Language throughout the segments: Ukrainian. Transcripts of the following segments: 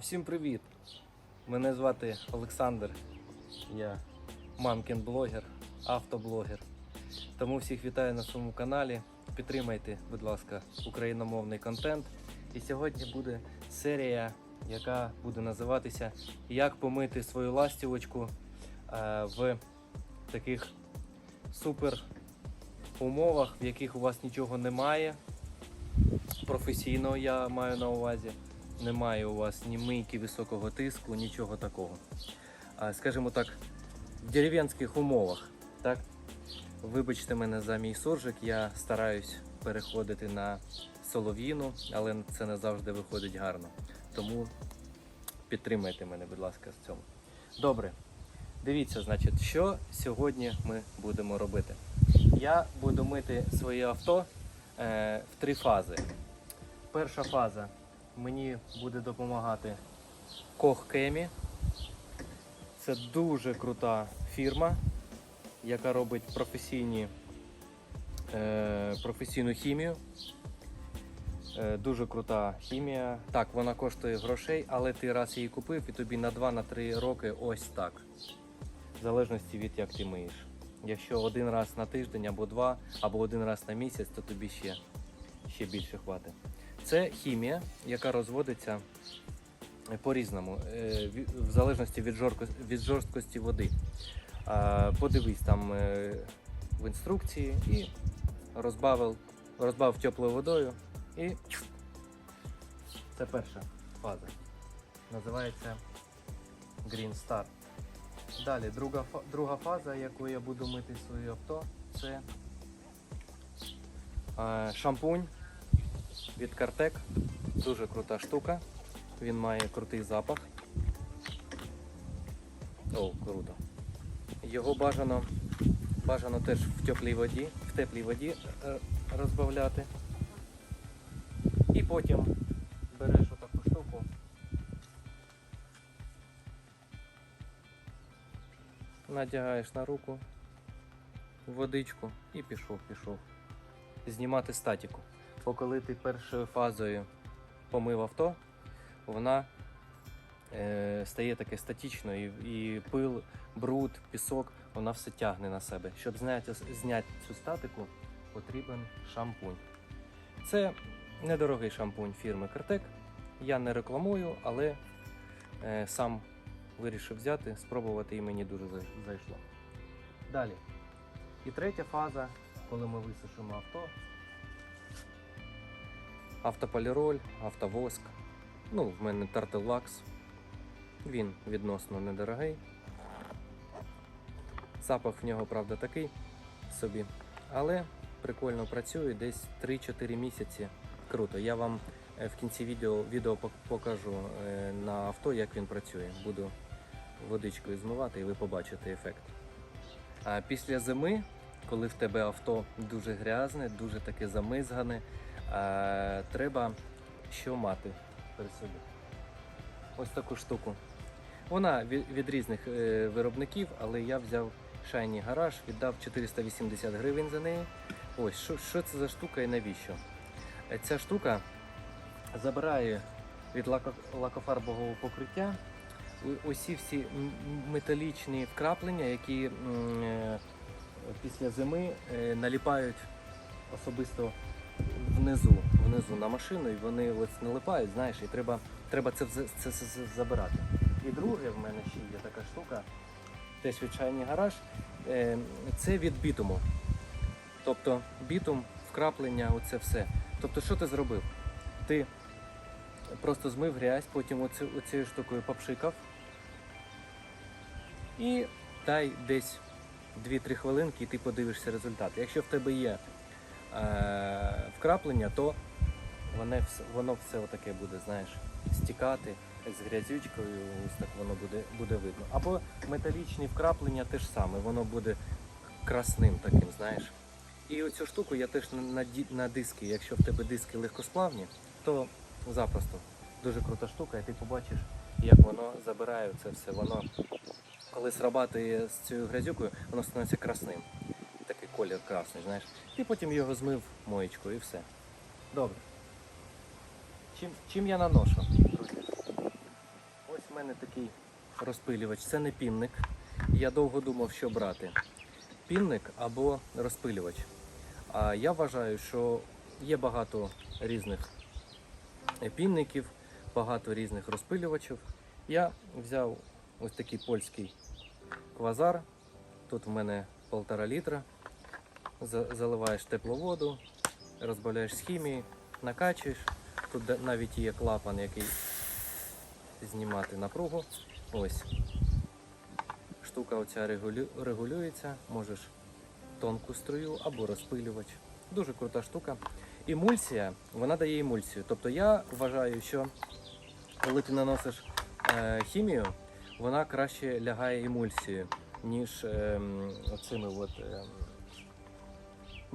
Всім привіт! Мене звати Олександр. Я мамкін блогер, автоблогер. Тому всіх вітаю на своєму каналі. Підтримайте, будь ласка, україномовний контент. І сьогодні буде серія, яка буде називатися Як помити свою ластівочку е, в таких супер умовах, в яких у вас нічого немає. Професійно я маю на увазі. Немає у вас ні мийки високого тиску, нічого такого. А, скажімо так, в дерев'янських умовах. Так? Вибачте мене за мій суржик, я стараюсь переходити на солов'їну, але це не завжди виходить гарно. Тому підтримайте мене, будь ласка, з цьому. Добре. Дивіться, значить, що сьогодні ми будемо робити. Я буду мити своє авто е, в три фази. Перша фаза мені буде допомагати Кох Кемі. Це дуже крута фірма, яка робить професійні, е, професійну хімію. Е, дуже крута хімія. Так, вона коштує грошей, але ти раз її купив і тобі на 2-3 роки ось так. В залежності від як ти миєш. Якщо один раз на тиждень або два, або один раз на місяць, то тобі ще, ще більше хватить. Це хімія, яка розводиться по-різному, е, в залежності від, від жорсткості води. Подивись там е, в інструкції і розбавив, розбавив теплою водою і це перша фаза. Називається Green Star. Далі, друга, друга фаза, яку я буду мити своє авто, це е, шампунь від Картек. Дуже крута штука. Він має крутий запах. О, круто. Його бажано, бажано теж в теплій воді, в теплій воді е, розбавляти. І потім береш отаку штуку. Надягаєш на руку водичку і пішов, пішов. Знімати статіку. Бо коли ти першою фазою помив авто, вона е, стає таке статічною і, пил, бруд, пісок, вона все тягне на себе. Щоб зняти, зняти цю статику, потрібен шампунь. Це недорогий шампунь фірми Картек. Я не рекламую, але е, сам вирішив взяти, спробувати і мені дуже зайшло. Далі. І третя фаза, коли ми висушимо авто, автополіроль, автовоск. Ну, в мене Wax. Він відносно недорогий. Запах в нього, правда, такий собі. Але прикольно працює десь 3-4 місяці. Круто. Я вам е, в кінці відео, відео покажу е, на авто, як він працює. Буду водичкою змивати і ви побачите ефект. А після зими, коли в тебе авто дуже грязне, дуже таке замизгане, треба що мати при собі. Ось таку штуку. Вона від, різних е, виробників, але я взяв Shiny Garage, віддав 480 гривень за неї. Ось що, що це за штука і навіщо? Е, Ця штука забирає від лако, лакофарбового покриття усі всі металічні вкраплення, які е, після зими е, наліпають особисто внизу, внизу на машину, і вони ось налипають, знаєш, і треба, треба це, це, це, це забирати. І друге в мене ще є така штука, теж від Shiny Garage, е, це від бітуму. Тобто бітум, вкраплення, оце все. Тобто, що ти зробив? Ти просто змив грязь, потім оцю, оцією штукою попшикав. І дай десь 2-3 хвилинки, і ти подивишся результат. Якщо в тебе є вкраплення, то воно все, воно все отаке буде, знаєш, стікати з грязючкою, ось так воно буде, буде видно. Або металічні вкраплення теж саме, воно буде красним таким, знаєш. І оцю штуку я теж на, на диски, якщо в тебе диски легкосплавні, то запросто. Дуже крута штука, і ти побачиш, як воно забирає це все. Воно, коли срабатує з цією грязюкою, воно становиться красним. Колір красний, знаєш. І потім його змив моєчкою і все. Добре. Чим, чим я наношу, друзі? мене такий розпилювач. Це не пінник. Я довго думав, що брати. Пінник або розпилювач. А я вважаю, що є багато різних пінників, багато різних розпилювачів. Я взяв ось такий польський квазар. Тут в мене полтора літра. За- Заливаєш теплу воду, розбавляєш з хімії, накачуєш. Тут навіть є клапан, який знімати напругу. Ось. Штука оця регулю... регулюється, можеш тонку струю або розпилювач. Дуже крута штука. Емульсія, вона дає емульсію. Тобто я вважаю, що коли ти наносиш е, хімію, вона краще лягає емульсією, ніж ем, оцими от, ем,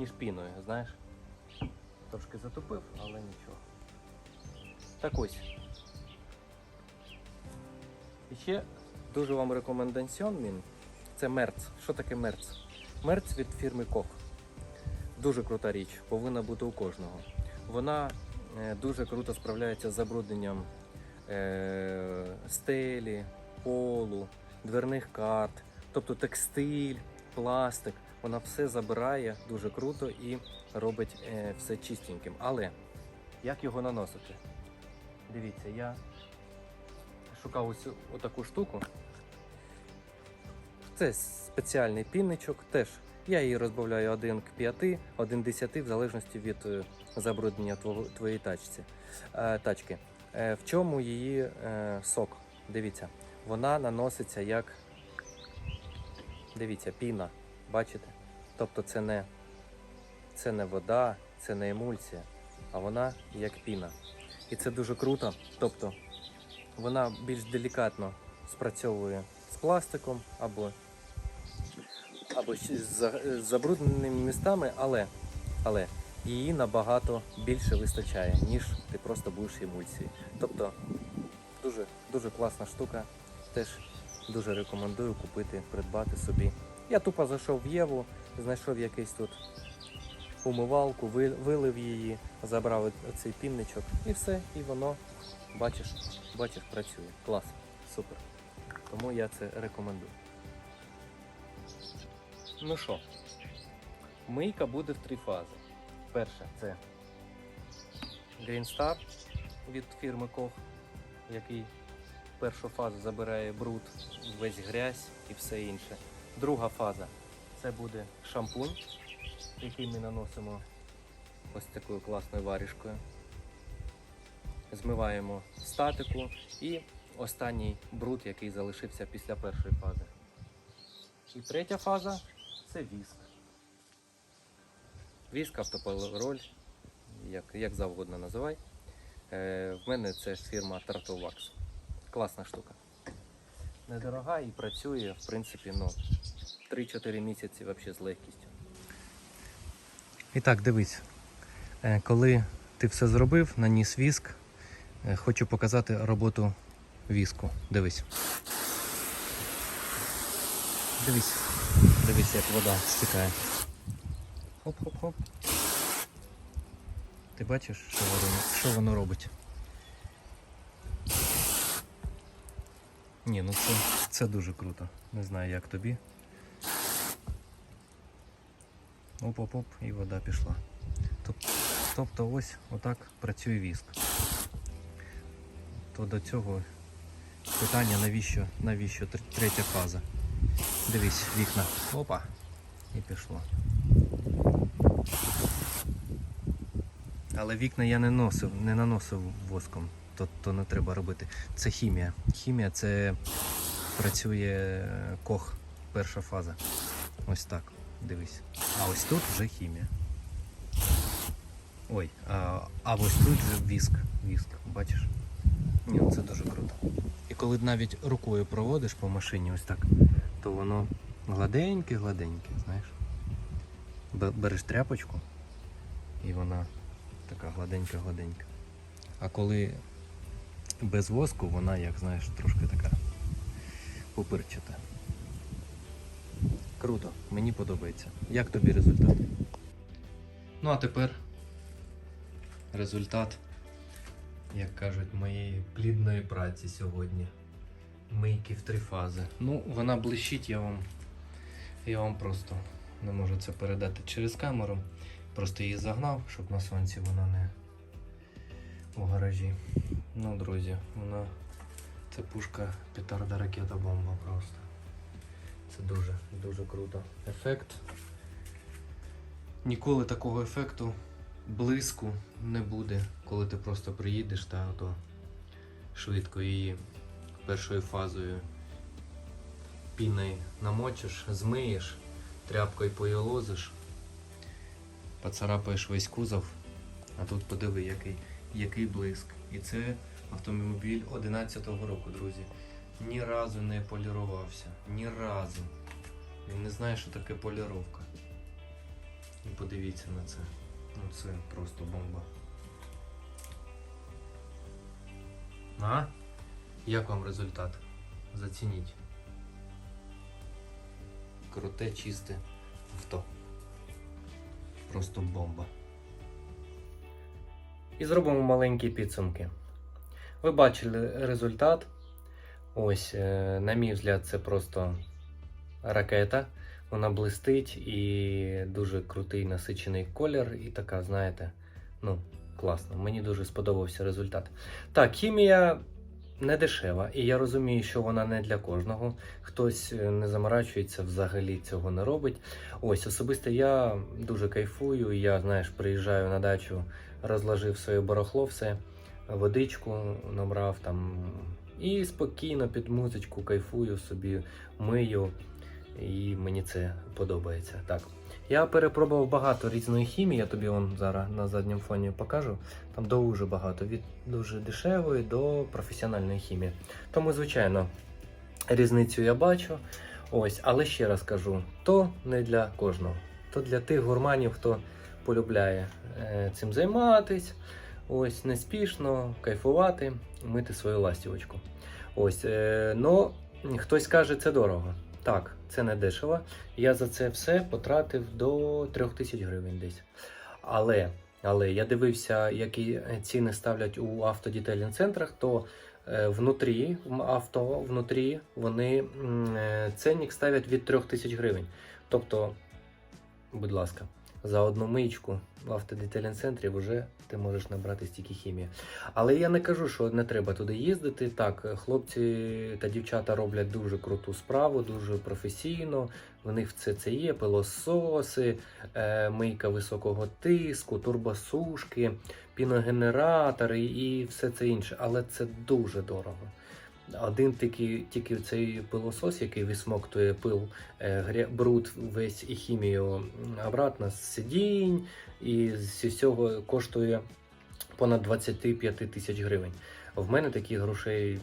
ніж піною, знаєш. Трошки затупив, але нічого. Так ось. І ще дуже вам рекомендаціон мін. Це мерц. Що таке мерц? Мерц від фірми Кох. Дуже крута річ, повинна бути у кожного. Вона е, дуже круто справляється з забрудненням е, стелі, полу, дверних карт, тобто текстиль, пластик. Вона все забирає дуже круто і робить е, все чистеньким. Але як його наносити? Дивіться, я шукав ось отаку штуку. Це спеціальний пінничок. Теж я її розбавляю 1 к 5, 1 10 в залежності від е, забруднення твоєї тачці, е, тачки. В чому її сок? Дивіться, вона наноситься як. Дивіться, піна. Бачите? Тобто це не, це не вода, це не емульсія, а вона як піна. І це дуже круто. Тобто вона більш делікатно спрацьовує з пластиком або, або з забрудненими містами, але, але її набагато більше вистачає, ніж ти просто будеш емульсії. Тобто дуже, дуже класна штука. Теж дуже рекомендую купити, придбати собі. Я тупо зайшов в Єву, знайшов якийсь тут умивалку, вилив її, забрав цей пінничок і все, і воно, бачиш, бачиш, працює. Клас, супер. Тому я це рекомендую. Ну що, мийка буде в три фази. Перша це Green Star від фірми Koch, який першу фазу забирає бруд, весь грязь і все інше. Друга фаза це буде шампунь, який ми наносимо ось такою класною варішкою. Змиваємо статику і останній бруд, який залишився після першої фази. І третя фаза це віск. Віск, автополироль, як, як завгодно називай. Е, в мене це фірма Turtle Wax. Класна штука. Недорога і працює, в принципі, ну, 3-4 місяці взагалі з легкістю. І так, дивись, Е, коли ти все зробив, наніс віск, е, хочу показати роботу віску. Дивись. Дивись, дивись, як вода стікає. Хоп-хоп-хоп. Ти бачиш, що воно, що воно робить? Ні, ну це, це дуже круто. Не знаю, як тобі. Оп-оп-оп, і вода пішла. Тобто ось отак працює віск. То до цього питання, навіщо, навіщо третя фаза. Дивись, вікна. Опа. І пішло. Але вікна я не носив, не наносив воском, то, то не треба робити. Це хімія. Хімія це працює кох, перша фаза. Ось так. Дивись. А ось тут вже хімія. Ой, а, а ось тут вже віск. Віск, бачиш? Ні, ну це дуже круто. І коли навіть рукою проводиш по машині ось так, то воно гладеньке-гладеньке, знаєш. Береш тряпочку і вона така гладенька-гладенька. А коли без воску, вона, як знаєш, трошки така пупирчата. Круто, мені подобається. Як тобі результат? Ну а тепер результат, як кажуть, моєї плідної праці сьогодні. мийки в три фази. Ну, вона блищить, я вам, я вам просто не можу це передати через камеру. Просто її загнав, щоб на сонці вона не у гаражі. Ну, друзі, вона це пушка петарда ракета бомба просто. Це дуже, дуже круто. Ефект. Ніколи такого ефекту блиску не буде, коли ти просто приїдеш та ото швидко її першою фазою піною намочиш, змиєш, тряпкою поєлозиш, поцарапаєш весь кузов, а тут подиви, який, який блиск. І це автомобіль 11-го року, друзі. Ні разу не полірувався. Ні разу. Він не знає, що таке поліровка. І подивіться на це. Ну це просто бомба. А? Як вам результат? Зацініть. Круте, чисте авто. Просто бомба. І зробимо маленькі підсумки. Ви бачили результат. Ось, е, на мій взгляд, це просто ракета. Вона блистить і дуже крутий насичений колір, і така, знаєте, ну, класно. Мені дуже сподобався результат. Так, хімія не дешева, і я розумію, що вона не для кожного. Хтось е, не заморачується, взагалі цього не робить. Ось особисто я дуже кайфую. Я, знаєш, приїжджаю на дачу, розложив своє барахло, все, водичку набрав там і спокійно під музичку кайфую собі, мию. І мені це подобається. Так. Я перепробував багато різної хімії, я тобі вон зараз на задньому фоні покажу. Там дуже багато, від дуже дешевої до професіональної хімії. Тому, звичайно, різницю я бачу. Ось, але ще раз кажу: то не для кожного. То для тих гурманів, хто полюбляє е, цим займатись, ось неспішно, кайфувати, мити свою ластівочку. Ось, ну, хтось каже, це дорого. Так, це не дешево. Я за це все потратив до 3000 гривень десь. Але, але я дивився, які ціни ставлять у автодітельних центрах, то е, внутрі, авто, внутрі вони е, ценник ставлять від 3000 гривень. Тобто, будь ласка, за одну миєчку в автодетельному центрі вже ти можеш набрати стільки хімії. Але я не кажу, що не треба туди їздити. Так, хлопці та дівчата роблять дуже круту справу, дуже професійно. В них все це є: пилососи, е, мийка високого тиску, турбосушки, піногенератори і все це інше. Але це дуже дорого. Один тільки, тільки цей пилосос, який висмоктує пил, е, бруд весь і хімію обратно з сидінь, і з всього коштує понад 25 тисяч гривень. В мене таких грошей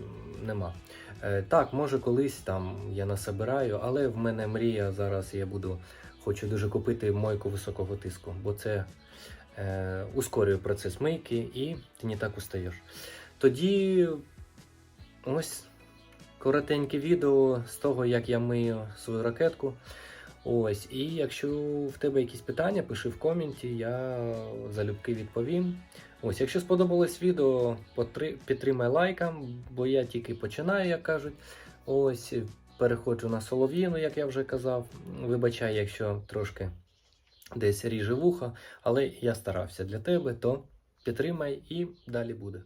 нема. Е, Так, може колись там я насобираю, але в мене мрія зараз я буду хочу дуже купити мойку високого тиску, бо це е, ускорює процес мийки і ти не так устаєш. Тоді ось коротеньке відео з того, як я мию свою ракетку. Ось, і якщо в тебе якісь питання, пиши в коменті, я залюбки відповім. Ось, якщо сподобалось відео, підтримай лайком, бо я тільки починаю, як кажуть. Ось, переходжу на солов'їну, як я вже казав. Вибачай, якщо трошки десь ріже вухо, але я старався для тебе, то підтримай і далі буде.